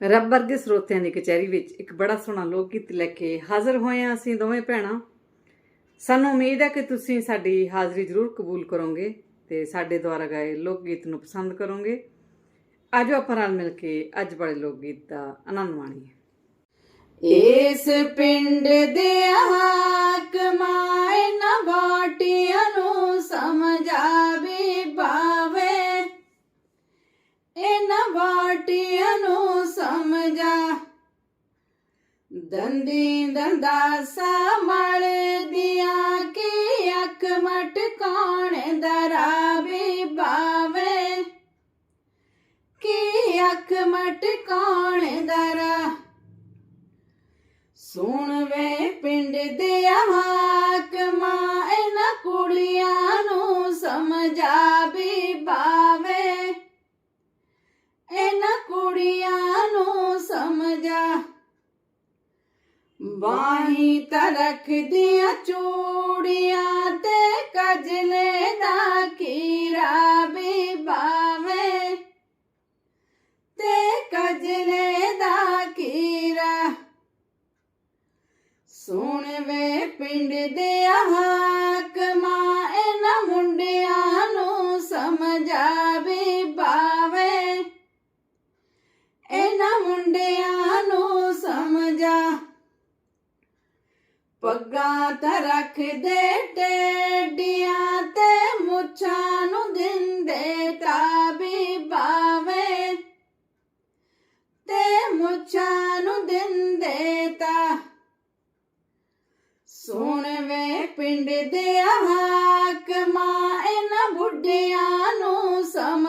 ਰੱਬ ਵਰਗੇ ਸਰੋਤਿਆਂ ਦੀ ਕਚਹਿਰੀ ਵਿੱਚ ਇੱਕ ਬੜਾ ਸੋਹਣਾ ਲੋਕ ਗੀਤ ਲੈ ਕੇ ਹਾਜ਼ਰ ਹੋਏ ਹਾਂ ਅਸੀਂ ਦੋਵੇਂ ਭੈਣਾਂ। ਸਾਨੂੰ ਉਮੀਦ ਹੈ ਕਿ ਤੁਸੀਂ ਸਾਡੀ ਹਾਜ਼ਰੀ ਜ਼ਰੂਰ ਕਬੂਲ ਕਰੋਗੇ ਤੇ ਸਾਡੇ ਦੁਆਰਾ ਗਾਏ ਲੋਕ ਗੀਤ ਨੂੰ ਪਸੰਦ ਕਰੋਗੇ। ਆਜੋ ਆਪਾਂ ਨਾਲ ਮਿਲ ਕੇ ਅੱਜ ਵਾਲੇ ਲੋਕ ਗੀਤ ਦਾ ਆਨੰਦ ਮਾਣੀਏ। ਇਸ ਪਿੰਡ ਦੇ ਹਾਕਮਾਂ ਇਹਨਾਂ ਬਾਟੀਆਂ ਨੂੰ ਸਮਝਾਵੇ ਬਾਵੇ ਇਹਨਾਂ ਬਾਟੀਆਂ ਨੂੰ ਸਮਝਾ ਦੰਦੀ ਦੰਦਾ ਸਮੜ ਦੀਆਂ ਕੀ ਅੱਖ ਮਟਕਾਣ ਦਰਾਵੇ ਬਾਵੇ। ਕੀ ਅੱਖ ਮਟਕਾਣ ਦਰਾ। ਸੁਣ ਵੇ ਪਿੰਡ ਦੇ ਹਾਕਮਾਂ ਇਹਨਾਂ ਕੁੜੀਆਂ ਨੂੰ ਸਮਝਾ ਵੀ ਬਾਵੇ। ਇਹਨਾਂ ਕੁੜੀਆਂ ਸਮਝਾ। ਬਾਹੀ ਤਰਖ ਦੀਆਂ ਚੂੜੀਆਂ ਤੇ ਕਜਲੇ ਦਾ ਕੀਰਾ ਵੀ ਬਾਵੇ। ਤੇ ਕਜਲੇ ਦਾ ਕੀਰਾ ਸੁਣ ਵੇ ਪਿੰਡ ਦੇ ਹਾਕਮਾਂ ਇਹਨਾਂ ਮੁੰਡਿਆਂ ਨੂੰ ਸਮਝਾਵੇ ਬਾਵੇ ਪੱਗਾਂ ਤਾਂ ਰੱਖਦੇ ਟੇਡੀਆਂ ਤੇ ਮੁੱਛਾਂ ਨੂੰ ਦਿੰਦੇ ਤਾਬੀ ਬਾਵੇ। ਤੇ ਮੁੱਛਾਂ ਨੂੰ ਦਿੰਦੇ ਤਾ ਸੁਣ ਵੇ ਪਿੰਡ ਦੇ ਹਾਕਮਾਂ ਇਹਨਾਂ ਬੁੱਢਿਆਂ ਨੂੰ ਸਮਝਾਵੇ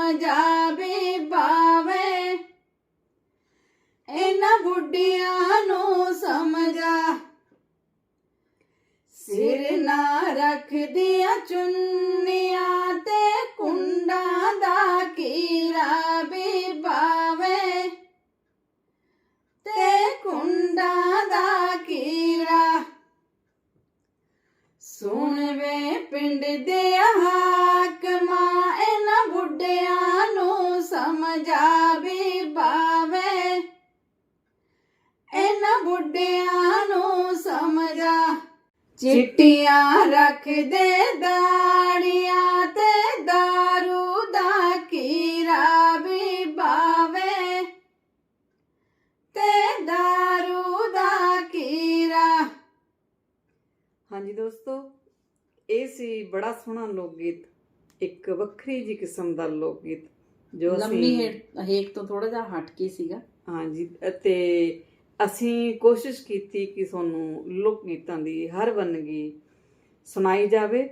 ਰੱਖਦੀਆਂ ਚੁੰਨੀਆਂ ਤੇ ਕੁੰਡਾਂ ਦਾ ਕੀਰਾ ਵੀ ਬਾਵੇ। ਤੇ ਕੁੰਡਾਂ ਦਾ ਕੀਰਾ ਸੁਣ ਵੇ ਪਿੰਡ ਦੇ ਹਾਕਮਾਂ, ਇਹਨਾਂ ਬੁੱਢਿਆਂ ਨੂੰ ਸਮਝਾਵੇ ਬਾਵੇ। ਇਹਨਾਂ ਬੁੱਢਿਆਂ ਨੂੰ ਸਮਝਾ ਚਿੱਟੀਆਂ ਰੱਖਦੇ ਦਾੜੀਆਂ ਤੇ दारू ਦਾ ਕੀਰਾ ਵੀ ਬਾਵੇ ਤੇ दारू ਦਾ ਕੀਰਾ ਹਾਂਜੀ ਦੋਸਤੋ ਇਹ ਸੀ ਬੜਾ ਸੋਹਣਾ ਲੋਕ ਗੀਤ ਇੱਕ ਵੱਖਰੀ ਜੀ ਕਿਸਮ ਦਾ ਲੋਕ ਗੀਤ ਜੋ ਲੰਮੀ ਅਸੀਂ ਹੇਠ ਹੇਕ ਤੋਂ ਥੋੜਾ ਜਿਹਾ ਹਟ ਕੇ ਸੀਗਾ ਹਾਂਜੀ ਅਤੇ ਅਸੀਂ ਕੋਸ਼ਿਸ਼ ਕੀਤੀ ਕਿ ਤੁਹਾਨੂੰ ਲੋਕ ਗੀਤਾਂ ਦੀ ਹਰ ਵੰਨਗੀ ਸੁਣਾਈ ਜਾਵੇ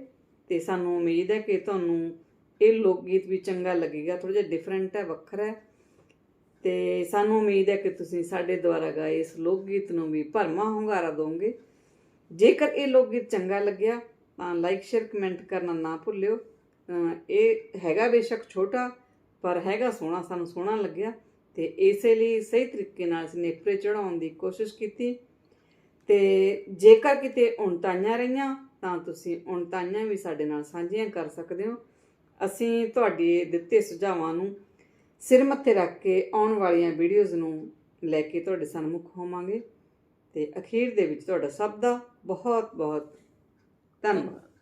ਤੇ ਸਾਨੂੰ ਉਮੀਦ ਹੈ ਕਿ ਤੁਹਾਨੂੰ ਇਹ ਲੋਕ ਗੀਤ ਵੀ ਚੰਗਾ ਲੱਗੇਗਾ ਥੋੜਾ ਜਿਹਾ ਡਿਫਰੈਂਟ ਹੈ, ਵੱਖਰਾ ਹੈ। ਤੇ ਸਾਨੂੰ ਉਮੀਦ ਹੈ ਕਿ ਤੁਸੀਂ ਸਾਡੇ ਦੁਆਰਾ ਗਾਏ ਇਸ ਲੋਕ ਗੀਤ ਨੂੰ ਵੀ ਭਰਮਾ ਹੁੰਗਾਰਾ ਦਿਓਗੇ ਜੇਕਰ ਇਹ ਲੋਕ ਗੀਤ ਚੰਗਾ ਲੱਗਿਆ, ਤਾਂ ਲਾਈਕ ਸ਼ੇਅਰ ਕਮੈਂਟ ਕਰਨਾ ਨਾ ਭੁੱਲਿਓ। ਇਹ ਹੈਗਾ ਬੇਸ਼ੱਕ ਛੋਟਾ, ਪਰ ਹੈਗਾ ਸੋਹਣਾ, ਸਾਨੂੰ ਸੋਹਣਾ ਲੱਗਿਆ। ਤੇ ਇਸੇ ਲਈ ਸਹੀ ਤਰੀਕੇ ਨਾਲ ਅਸੀਂ ਨੇਪਰੇ ਚੜਾਉਣ ਦੀ ਕੋਸ਼ਿਸ਼ ਕੀਤੀ। ਤੇ ਜੇਕਰ ਕਿਤੇ ਉਣਤਾਈਆਂ ਰਹੀਆਂ, ਤਾਂ ਤੁਸੀਂ ਉਣਤਾਈਆਂ ਵੀ ਸਾਡੇ ਨਾਲ ਸਾਂਝੀਆਂ ਕਰ ਸਕਦੇ ਹੋ। ਅਸੀਂ ਤੁਹਾਡੇ ਦਿੱਤੇ ਸੁਝਾਵਾਂ ਨੂੰ ਸਿਰ ਮੱਥੇ ਰੱਖ ਕੇ ਆਉਣ ਵਾਲੀਆਂ ਵੀਡੀਓਜ਼ ਨੂੰ ਲੈ ਕੇ ਤੁਹਾਡੇ ਸਨਮੁਖ ਹੋਵਾਂਗੇ। ਤੇ ਅਖੀਰ ਦੇ ਵਿੱਚ ਤੁਹਾਡਾ ਸਭ ਦਾ ਬਹੁਤ ਬਹੁਤ ਧੰਨਵਾਦ।